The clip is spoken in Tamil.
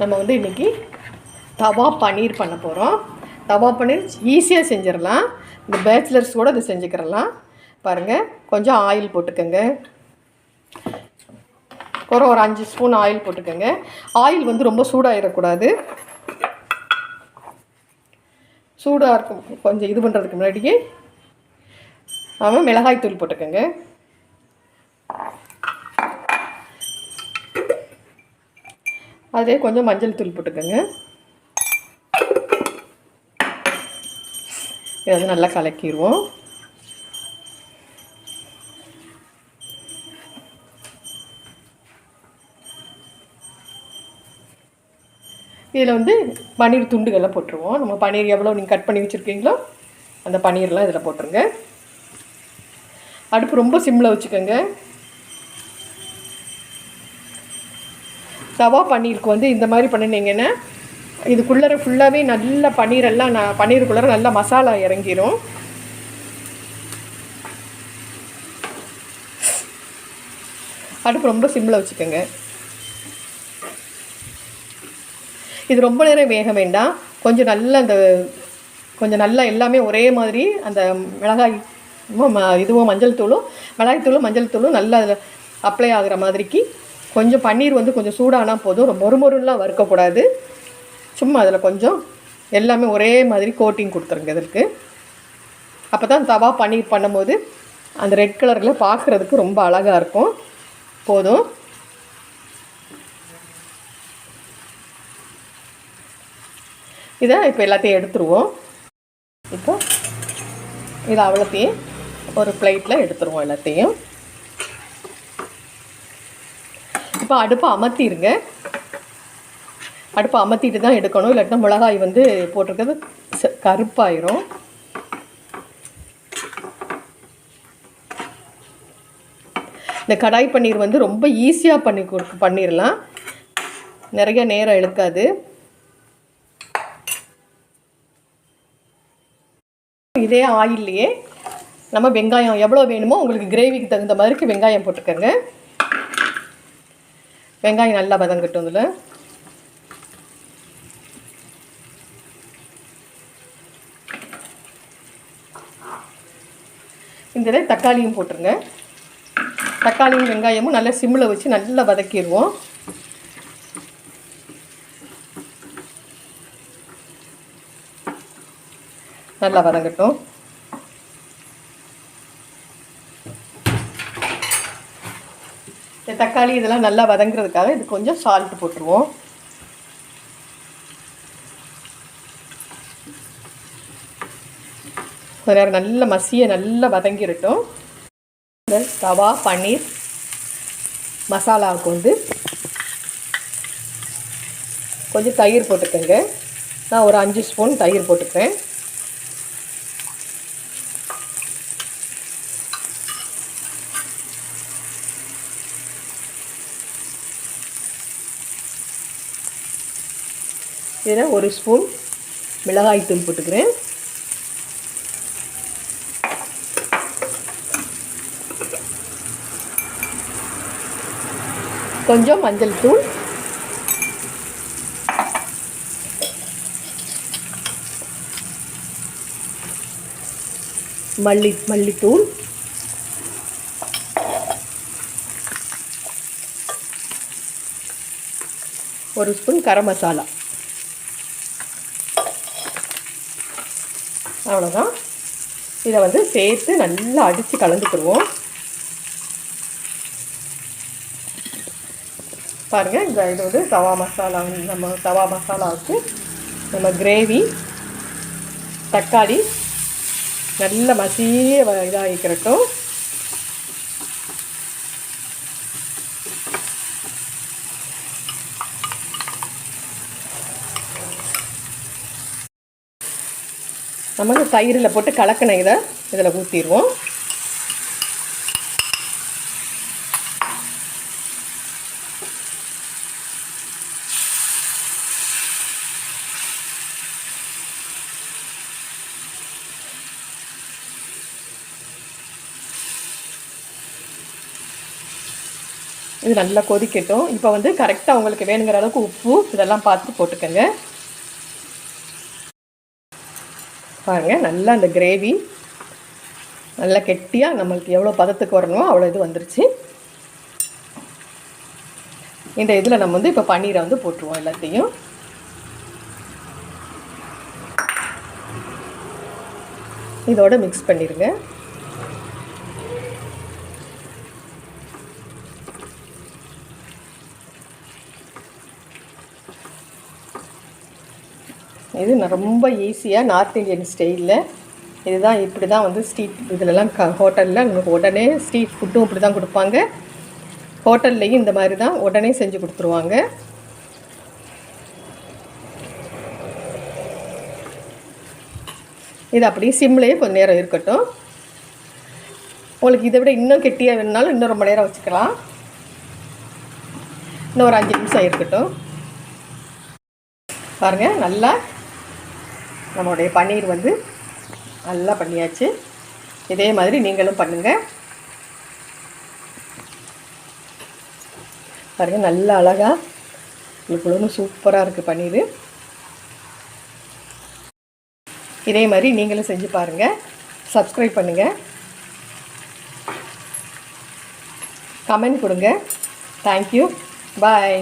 நம்ம வந்து இன்றைக்கி தவா பன்னீர் பண்ண போகிறோம் தவா பன்னீர் ஈஸியாக செஞ்சிடலாம். இந்த பேச்சுலர்ஸ் கூட இதை செஞ்சுக்கிறலாம். பாருங்கள் கொஞ்சம் ஆயில் போட்டுக்கோங்க. ஒரு ஒரு அஞ்சு ஸ்பூன் ஆயில் போட்டுக்கோங்க. ஆயில் வந்து ரொம்ப சூடாகிடக்கூடாது சூடாக இருக்கும் கொஞ்சம் இது பண்ணுறதுக்கு முன்னாடியே. ஆமாம் மிளகாய் தூள் போட்டுக்கோங்க. அதே கொஞ்சம் மஞ்சள் தூள் போட்டுக்கோங்க. இதை நல்லா கலக்கிடுவோம். இதில் வந்து பன்னீர் துண்டுகளை போட்டுருவோம். நம்ம பன்னீர் எவ்வளோ நீங்கள் கட் பண்ணி வச்சுருக்கீங்களோ அந்த பன்னீர்லாம் இதில் போட்டுருங்க. அடுப்பு ரொம்ப சிம்மில் வச்சுக்கோங்க. தவா பன்னீருக்கு வந்து இந்த மாதிரி பண்ணினீங்கன்னா இதுக்குள்ளே ஃபுல்லாகவே நல்ல பன்னீரெல்லாம் நான் பன்னீருக்குள்ளே நல்ல மசாலா இறங்கிடும் அடுப்பு ரொம்ப சிம்மில் வச்சுக்கோங்க. இது ரொம்ப நேரம் வேக வேண்டாம். கொஞ்சம் நல்ல அந்த கொஞ்சம் நல்லா எல்லாமே ஒரே மாதிரி அந்த மிளகாய் இதுவும் மஞ்சள் தூளும் மிளகாய் தூளும் மஞ்சள் தூளும் நல்லா அதில் அப்ளை ஆகிற மாதிரிக்கு கொஞ்சம் பன்னீர் வந்து கொஞ்சம் சூடானால் போதும். ரொம்ப மொறுமொருலாம் வறுக்கக்கூடாது. சும்மா அதில் கொஞ்சம் எல்லாமே ஒரே மாதிரி கோட்டிங் கொடுத்துருங்க இதற்கு அப்போ தான் தவா பன்னீர் பண்ணும்போது அந்த ரெட் கலரில் பார்க்குறதுக்கு ரொம்ப அழகாக இருக்கும். போதும். இதை இப்போ எல்லாத்தையும் எடுத்துருவோம். இப்போ இதை அவ்வளோத்தையும் ஒரு பிளேட்டில் எடுத்துருவோம் எல்லாத்தையும். இப்போ அடுப்பை அமர்த்திடுங்க அடுப்பை அமர்த்திட்டு தான் எடுக்கணும். இல்லாட்டினா மிளகாய் வந்து போட்டிருக்கிறது ச- கருப்பாயிரும். இந்த கடாய் பன்னீர் வந்து ரொம்ப ஈஸியாக பண்ணி கொடுக்க பண்ணிடலாம் நிறைய நேரம் இழுக்காது. இதே ஆயில்லையே. நம்ம வெங்காயம் எவ்வளோ வேணுமோ உங்களுக்கு கிரேவிக்கு தகுந்த மாதிரிக்கு வெங்காயம் போட்டுக்கோங்க. வெங்காயம் நல்லா வதங்கட்டும் இதில். இதில் தக்காளியும் போட்டுருங்க. தக்காளியும் வெங்காயமும் நல்லா சிம்மில் வச்சு நல்லா வதக்கிடுவோம். நல்லா வதங்கட்டும். இந்த தக்காளி இதெல்லாம் நல்லா வதங்குறதுக்காக இது கொஞ்சம் சால்ட் போட்டுருவோம். கொஞ்ச நேரம் நல்ல மசிய நல்லா வதங்கிடட்டும் இந்த தவா பன்னீர் மசாலாவுக்கு வந்து கொஞ்சம் தயிர் போட்டுக்கோங்க. நான் ஒரு அஞ்சு ஸ்பூன் தயிர் போட்டுக்கிறேன். இதில் ஒரு ஸ்பூன் மிளகாய் தூள் போட்டுக்கிறேன். கொஞ்சம் மஞ்சள் தூள். மல்லி மல்லித்தூள் ஒரு ஸ்பூன் கரம் மசாலா. அவ்வளோதான் இதை வந்து சேர்த்து நல்லா அடித்து கலந்துக்கிடுவோம். பாருங்கள் இந்த இது வந்து தவா மசாலா நம்ம தவா மசாலாவுக்கு நம்ம கிரேவி தக்காளி நல்ல மசிய இதாகிக்கிறட்டும் நம்ம வந்து தயிரில் போட்டு கலக்கின இதை இதில் ஊற்றிடுவோம். இது நல்லா கொதிக்கட்டும். இப்போ வந்து கரெக்டாக உங்களுக்கு வேணுங்கிற அளவுக்கு உப்பு இதெல்லாம் பார்த்து போட்டுக்கோங்க. பாருங்கள் நல்லா அந்த கிரேவி நல்லா கெட்டியாக நம்மளுக்கு எவ்வளோ பதத்துக்கு வரணுமோ அவ்வளோ இது வந்துருச்சு. இந்த இதில் நம்ம வந்து இப்போ பன்னீரை வந்து போட்டுருவோம் எல்லாத்தையும். இதோட மிக்ஸ் பண்ணிடுங்க இது ரொம்ப ஈஸியாக நார்த் இந்தியன் ஸ்டைலில் இதுதான் இப்படி தான் வந்து ஸ்ட்ரீட் இதிலலாம் க ஹோட்டலில் நமக்கு உடனே ஸ்ட்ரீட் ஃபுட்டும் இப்படி தான் கொடுப்பாங்க. ஹோட்டல்லையும் இந்த மாதிரி தான் உடனே செஞ்சு கொடுத்துருவாங்க. இது அப்படியே சிம்லேயே கொஞ்சம் நேரம் இருக்கட்டும். உங்களுக்கு இதை விட இன்னும் கெட்டியாக வேணுனாலும் இன்னும் ரொம்ப நேரம் வச்சுக்கலாம். இன்னும் ஒரு அஞ்சு நிமிஷம் இருக்கட்டும். பாருங்கள் நல்லா நம்மளுடைய பன்னீர் வந்து நல்லா பண்ணியாச்சு. இதே மாதிரி நீங்களும் பண்ணுங்கள் பாருங்கள் நல்லா அழகாக இவ்வளோன்னு சூப்பராக இருக்குது பன்னீர். இதே மாதிரி நீங்களும் செஞ்சு பாருங்கள் சப்ஸ்கிரைப் பண்ணுங்கள் கமெண்ட் கொடுங்க. Thank you bye